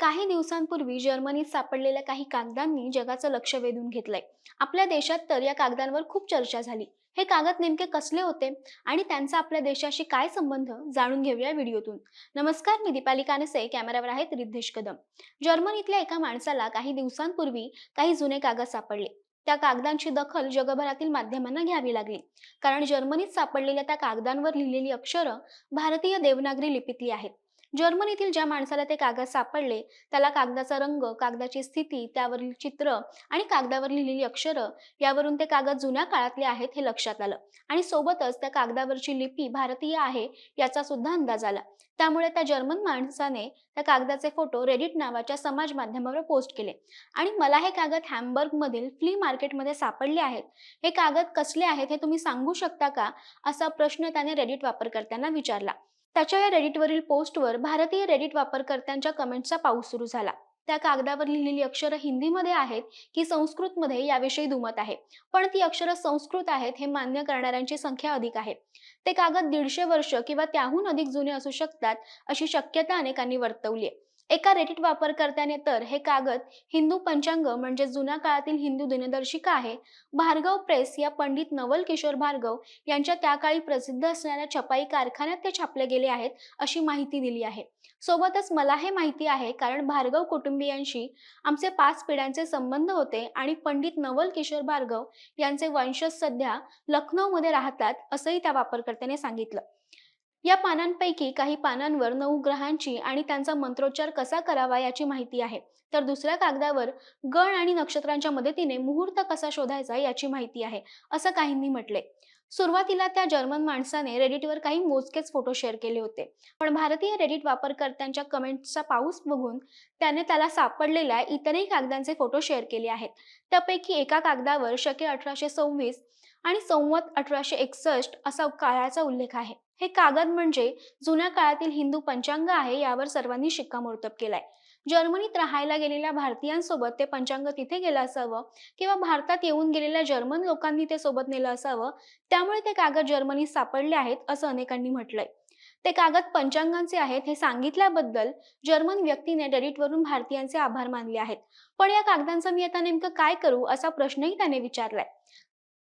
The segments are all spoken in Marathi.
काही दिवसांपूर्वी जर्मनीत सापडलेल्या काही कागदांनी जगाचं लक्ष वेधून घेतलंय. आपल्या देशात तर या कागदांवर खूप चर्चा झाली. हे कागद नेमके कसले होते? आणि त्यांचा आपल्या देशाशी काय संबंध? जाणून घेऊया व्हिडिओतून. नमस्कार मी दीपाली कानसे कॅमेऱ्यावर आहेत रिद्धेश कदम. जर्मनीतल्या एका माणसाला काही दिवसांपूर्वी काही जुने कागद सापडले. त्या कागदांची दखल जगभरातील माध्यमांना घ्यावी लागली. कारण जर्मनीत सापडलेल्या त्या कागदांवर लिहिलेली अक्षरं भारतीय देवनागरी लिपीतली आहेत. जर्मनीतील ज्या माणसाला ते कागद सापडले त्याला कागदाचा रंग कागदाची स्थिती त्यावरील चित्र आणि कागदावर लिहिलेली अक्षरं यावरून ते कागद जुन्या काळातले आहेत हे लक्षात आलं. आणि सोबतच त्या कागदावरची लिपी भारतीय आहे याचा सुद्धा अंदाज आला. त्यामुळे त्या जर्मन माणसाने त्या कागदाचे फोटो रेडिट नावाच्या समाज माध्यमावर पोस्ट केले. आणि मला हे कागद हॅमबर्ग मधील फ्ली मार्केटमध्ये सापडले आहेत. हे कागद कसले आहेत हे तुम्ही सांगू शकता का? असा प्रश्न त्याने रेडिट वापरकर्त्यांना विचारला. त्याच्या या रेडिटवरील पोस्टवर भारतीय रेडिट वापरकर्त्यांच्या कमेंटचा पाऊस सुरू झाला. त्या कागदावर लिहिलेली अक्षरं हिंदीमध्ये आहेत की संस्कृतमध्ये याविषयी दुमत आहे. पण ती अक्षरं संस्कृत आहेत हे मान्य करणाऱ्यांची संख्या अधिक आहे. ते कागद दीडशे वर्ष किंवा त्याहून अधिक जुने असू शकतात अशी शक्यता अनेकांनी वर्तवली आहे. एका रेडिट वापरकर्त्याने तर हे कागद हिंदू पंचांग म्हणजे जुन्या काळातील हिंदू दिनदर्शिका आहे. भार्गव प्रेस या पंडित नवल किशोर भार्गव यांच्या त्या काळी प्रसिद्ध असणाऱ्या छपाई कारखान्यात ते छापले गेले आहेत अशी माहिती दिली आहे. सोबतच मला हे माहिती आहे कारण भार्गव कुटुंबियांशी आमचे पाच पिढ्यांचे संबंध होते आणि पंडित नवल किशोर भार्गव यांचे वंशज सध्या लखनौमध्ये राहतात असंही त्या वापरकर्त्याने सांगितलं. या पानांपैकी काही पानांवर नऊ ग्रहांची आणि त्यांचा मंत्रोच्चार कसा करावा याची माहिती आहे. तर दुसऱ्या कागदावर गण आणि नक्षत्रांच्या मदतीने मुहूर्त कसा शोधायचा याची माहिती आहे असं काहींनी म्हटले. सुरुवातीला त्या जर्मन माणसाने रेडिटवर काही मोजकेच फोटो शेअर केले होते. पण भारतीय रेडिट वापरकर्त्यांच्या कमेंट्सचा पाऊस बघून त्याने त्याला सापडलेल्या इतरही कागदांचे फोटो शेअर केले आहेत. त्यापैकी एका कागदावर शके अठराशे सव्वीस आणि संवत अठराशे एकसष्ट असा काळाचा उल्लेख आहे. हे कागद म्हणजे जुन्या काळातील हिंदू पंचांग आहे यावर सर्वांनी शिक्कामोर्तब केलाय. जर्मनीत राहायला गेलेल्या भारतीयांसोबत ते पंचांग तिथे गेलं असावं किंवा भारतात येऊन गेलेल्या जर्मन लोकांनी ते सोबत नेलं असावं त्यामुळे ते कागद जर्मनीत सापडले आहेत असं अनेकांनी म्हटलंय. ते कागद पंचांगांचे आहेत हे सांगितल्याबद्दल जर्मन व्यक्तीने डेरिटवरून भारतीयांचे आभार मानले आहेत. पण या कागदांचं मी आता नेमकं काय करू असा प्रश्नही त्याने विचारलाय.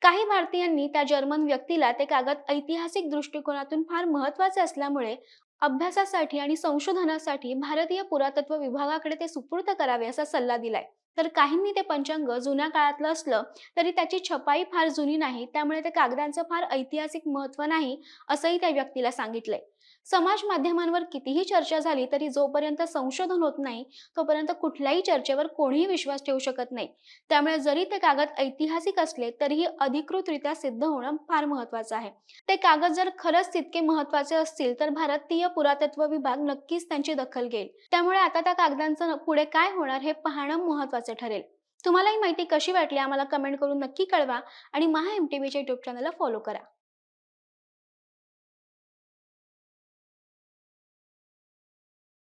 काही भारतीयांनी त्या जर्मन व्यक्तीला ते कागद ऐतिहासिक दृष्टिकोनातून फार महत्त्वाचे असल्यामुळे अभ्यासासाठी आणि संशोधनासाठी भारतीय पुरातत्व विभागाकडे ते सुपूर्द करावे असा सल्ला दिलाय. तर काहींनी ते पंचांग जुन्या काळातलं असलं तरी त्याची छपाई फार जुनी नाही त्यामुळे ते कागदांचं फार ऐतिहासिक महत्त्व नाही असंही त्या व्यक्तीला सांगितलंय. समाज माध्यमांवर कितीही चर्चा झाली तरी जोपर्यंत संशोधन होत नाही तोपर्यंत कुठल्याही चर्चेवर कोणीही विश्वास ठेवू शकत नाही. त्यामुळे जरी ते कागद ऐतिहासिक असले तरीही अधिकृतरित्या सिद्ध होणं फार महत्वाचं आहे. ते कागद जर खरंच तितके महत्त्वाचे असतील तर भारतीय पुरातत्व विभाग नक्कीच त्यांची दखल घेईल. त्यामुळे आता त्या कागदांचं पुढे काय होणार हे पाहणं महत्त्वाचे ठरेल. तुम्हाला ही माहिती कशी वाटली आम्हाला कमेंट करून नक्की कळवा आणि महा एम टी व्हीच्या युट्यूब चॅनलला फॉलो करा.